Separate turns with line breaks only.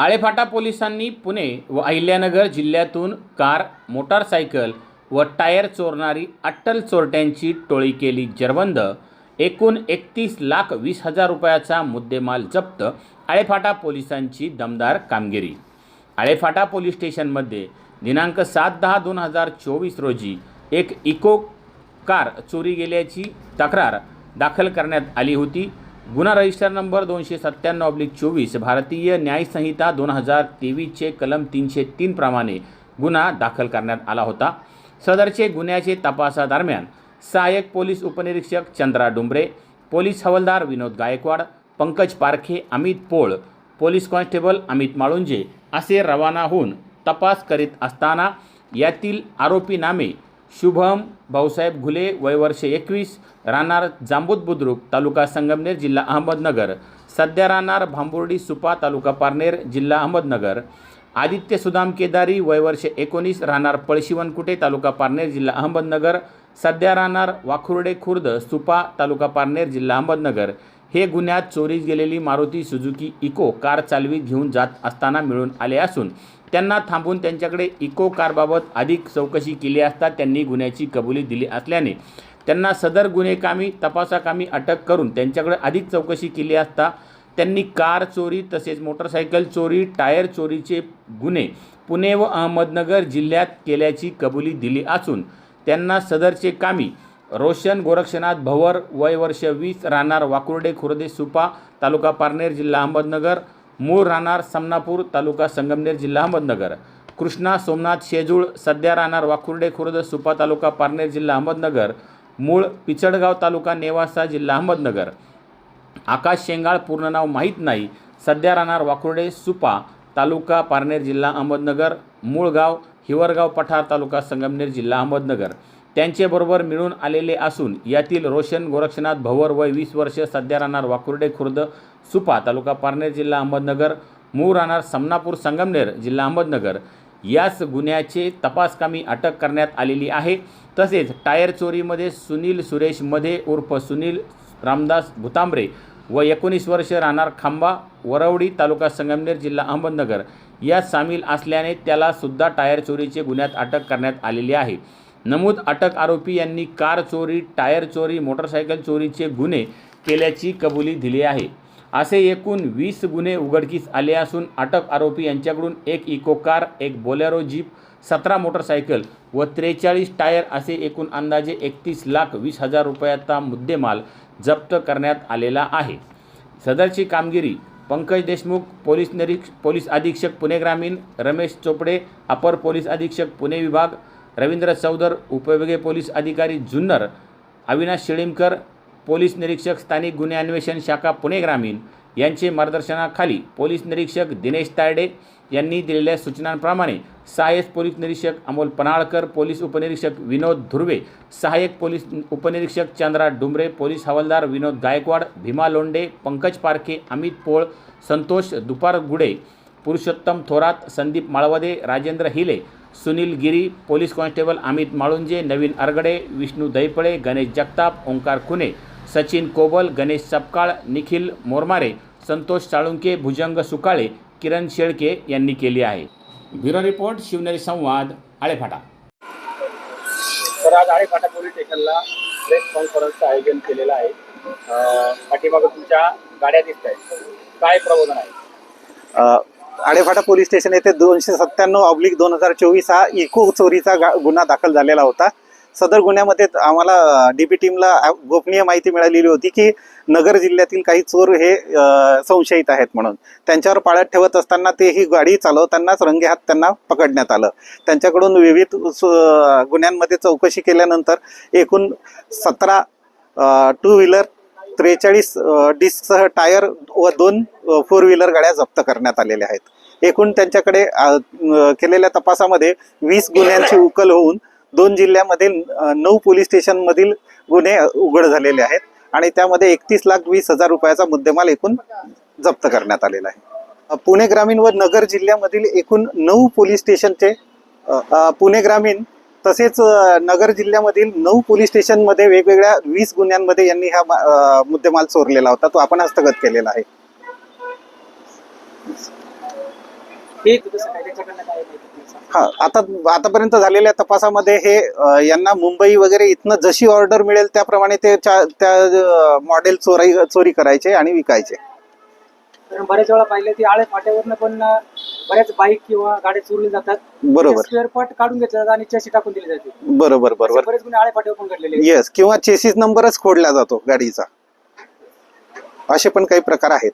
आळेफाटा पोलिसांनी पुणे व अहिल्यानगर जिल्ह्यातून कार मोटारसायकल व टायर चोरणारी अट्टल चोरट्यांची टोळी केली जरबंद. एकूण एकतीस लाख वीस हजार रुपयाचा मुद्देमाल जप्त आळेफाटा पोलिसांची दमदार कामगिरी. आळेफाटा पोलीस स्टेशनमध्ये दिनांक सात दहा दोन हजार चोवीस रोजी एक इको कार चोरी गेल्याची तक्रार दाखल करण्यात आली होती. गुन्हा रजिस्टर नंबर दोनशे सत्त्याण्णव ऑब्लिक चोवीस भारतीय न्यायसंहिता दोन हजार तेवीसचे कलम तीनशे तीन प्रमाणे गुन्हा दाखल करण्यात आला होता. सदरचे गुन्ह्याचे तपासादरम्यान सहाय्यक पोलीस उपनिरीक्षक चंद्रा डुंबरे पोलीस हवालदार विनोद गायकवाड पंकज पारखे अमित पोळ पोलीस कॉन्स्टेबल अमित माळुंजे असे रवाना होऊन तपास करीत असताना यातील आरोपी नामे शुभम भाऊसाहेब घुले वय वर्ष एकवीस राहणार जांबूत बुद्रुक तालुका संगमनेर जिल्हा अहमदनगर. सध्या राहणार भांबुर्डी सुपा तालुका पारनेर जिल्हा अहमदनगर. आदित्य सुदाम केदारी वय वर्ष एकोणीस राहणार पळशिवनकुटे तालुका पारनेर जिल्हा अहमदनगर. सध्या राहणार वाखुर्डे खुर्द सुपा तालुका पारनेर जिल्हा अहमदनगर. हे गुन्ह्यात चोरीस गेलेली मारुती सुजुकी इको कार चालवीत घेऊन जात असताना मिळून आले असून त्यांना थांबून त्यांच्याकडे इको कारबाबत अधिक चौकशी केली असता त्यांनी गुन्ह्याची कबुली दिली असल्याने त्यांना सदर गुन्हेकामी तपासाकामी अटक करून त्यांच्याकडे अधिक चौकशी केली असता त्यांनी कार चोरी तसेच मोटरसायकल चोरी टायर चोरीचे गुन्हे पुणे व अहमदनगर जिल्ह्यात केल्याची कबुली दिली असून त्यांना सदरचे कामी रोशन गोरक्षनाथ भवर वय वर्ष वीस राहणार वाकुर्डे खुर्दे सुपा तालुका पारनेर जिल्हा अहमदनगर मूळ राहणार समनापूर तालुका संगमनेर जिल्हा अहमदनगर. कृष्णा सोमनाथ शेजूळ सध्या राहणार वाकुर्डे खुर्द सुपा तालुका पारनेर जिल्हा अहमदनगर. मूळ पिचडगाव तालुका नेवासा जिल्हा अहमदनगर. आकाश शेंगाळ पूर्ण नाव माहीत नाही. सध्या राहणार वाकुर्डे सुपा तालुका पारनेर जिल्हा अहमदनगर. मूळ गाव हिवरगाव पठार तालुका संगमनेर जिल्हा अहमदनगर. त्यांचेबरोबर मिळून आलेले असून यातील रोशन गोरक्षनाथ भवर वय वीस वर्ष सध्या राहणार वाकुर्डे खुर्द सुपा तालुका पारनेर जिल्हा अहमदनगर मूळ राहणार समनापूर संगमनेर जिल्हा अहमदनगर. याच गुन्ह्याचे तपासकामी अटक करण्यात आलेली आहे. तसेच टायर चोरीमध्ये सुनील सुरेशमध्ये उर्फ सुनील रामदास भुतांबरे व एकोणीस वर्ष राहणार खांबा वरवडी तालुका संगमनेर जिल्हा अहमदनगर. यात सामील असल्याने त्याला सुद्धा टायर चोरीचे गुन्ह्यात अटक करण्यात आलेली आहे. नमूद अटक आरोपी यांनी कार चोरी टायर चोरी मोटरसायकल चोरीचे गुन्हे केल्याची कबुली दिली आहे. असे एकूण वीस गुन्हे उघडकीस आले असून अटक आरोपी यांच्याकडून एक इको कार एक बोलेरो जीप सतरा मोटरसायकल व त्रेचाळीस टायर असे एकूण अंदाजे एकतीस लाख वीस हजार रुपयाचा मुद्देमाल जप्त करण्यात आलेला आहे. सदरची कामगिरी पंकज देशमुख पोलीस निरीक्ष पोलीस अधीक्षक पुणे ग्रामीण रमेश चोपडे अपर पोलीस अधीक्षक पुणे विभाग रवींद्र चौधर उपविभागीय पोलीस अधिकारी जुन्नर अविनाश शिळीमकर पोलीस निरीक्षक स्थानिक गुन्हे अन्वेषण शाखा पुणे ग्रामीण यांचे मार्गदर्शनाखाली पोलीस निरीक्षक दिनेश तायडे यांनी दिलेल्या सूचनांप्रमाणे सहाय्यक पोलीस निरीक्षक अमोल पनाळकर पोलीस उपनिरीक्षक विनोद धुर्वे सहाय्यक पोलीस उपनिरीक्षक चंद्रा डुमरे पोलीस हवालदार विनोद गायकवाड भीमा लोंडे पंकज पारखे अमित पोळ संतोष दुपारगुडे पुरुषोत्तम थोरात संदीप माळवदे राजेंद्र हिले सुनील गिरी पोलीस कॉन्स्टेबल अमित माळुंजे नवीन अरगडे विष्णू दैपळे गणेश जगताप ओंकार खुने सचिन कोबल गणेश सपकाळ निखिल मोरमारे संतोष साळुंके भुजंग सुकाळे किरण शेळके यांनी केली आहे. ब्युरो रिपोर्ट शिवनेरी संवाद आळेफाटा.
तर आज आळेफाटा पोलीस स्टेशनला प्रेस कॉन्फरन्सचं आयोजन केलेलं आहे. पाठीमागं तुमच्या गाड्या दिसत आहेत. काय प्रबोधन आहे?
आडेफाटा पोलीस स्टेशन येथे दोनशे सत्त्याण्णव ऑब्लिक दोन हजार चोवीस हा इको चोरीचा गा- गुन्हा दाखल झालेला होता. सदर गुन्ह्यामध्ये आम्हाला डीपी टीमला गोपनीय माहिती मिळालेली होती की नगर जिल्ह्यातील काही चोर हे संशयित आहेत म्हणून. त्यांच्यावर पाळत ठेवत असताना ते ही गाडी चालवतानाच रंगेहात त्यांना पकडण्यात आलं. त्यांच्याकडून विविध गुन्ह्यांमध्ये चौकशी केल्यानंतर एकूण सतरा टू व्हीलर त्रेचाळीस डिस्कसह टायर व दोन फोर व्हीलर गाड्या जप्त करण्यात आलेल्या आहेत. एकूण त्यांच्याकडे केलेल्या तपासामध्ये वीस गुन्ह्यांची उकल होऊन दोन जिल्ह्यामधील नऊ पोलीस स्टेशनमधील गुन्हे उघड झालेले आहेत आणि त्यामध्ये एकतीस लाख वीस हजार रुपयाचा मुद्देमाल एकूण जप्त करण्यात आलेला आहे. पुणे ग्रामीण व नगर जिल्ह्यामधील एकूण नऊ पोलीस स्टेशनचे पुणे ग्रामीण तसेच नगर जिल्ह्यामधील नऊ पोलीस स्टेशनमध्ये वेगवेगळ्या वीस गुन्ह्यांमध्ये यांनी हा मुद्देमाल चोरलेला होता तो आपण हस्तगत केलेला आहे.
हे कसं काय त्याच्याकडनं काय माहिती तुम्ही सांगा.
हा आता आतापर्यंत झालेल्या तपासामध्ये हे अ, यांना मुंबई वगैरे इथनं जशी ऑर्डर मिळेल त्याप्रमाणे ते चा- त्या मॉडेल चोरी चोरी करायचे आणि विकायचे.
कारण बऱ्याच वेळा पाहिलं ती आळे फाट्यावरनं पण अं, बऱ्याच बाईक किंवा गाड्या चोरली जातात.
बरोबर.
स्पेअर पार्ट काढून घेतले जातात आणि चॅसी टाकून दिली जाते.
बरोबर
असे
बरोबर
बरेच गुन्हे आळे फाट्यावर पण घडलेले आहेत.
येस किंवा चेसिस नंबरच खोडला जातो गाडीचा. असे पण काही प्रकार आहेत.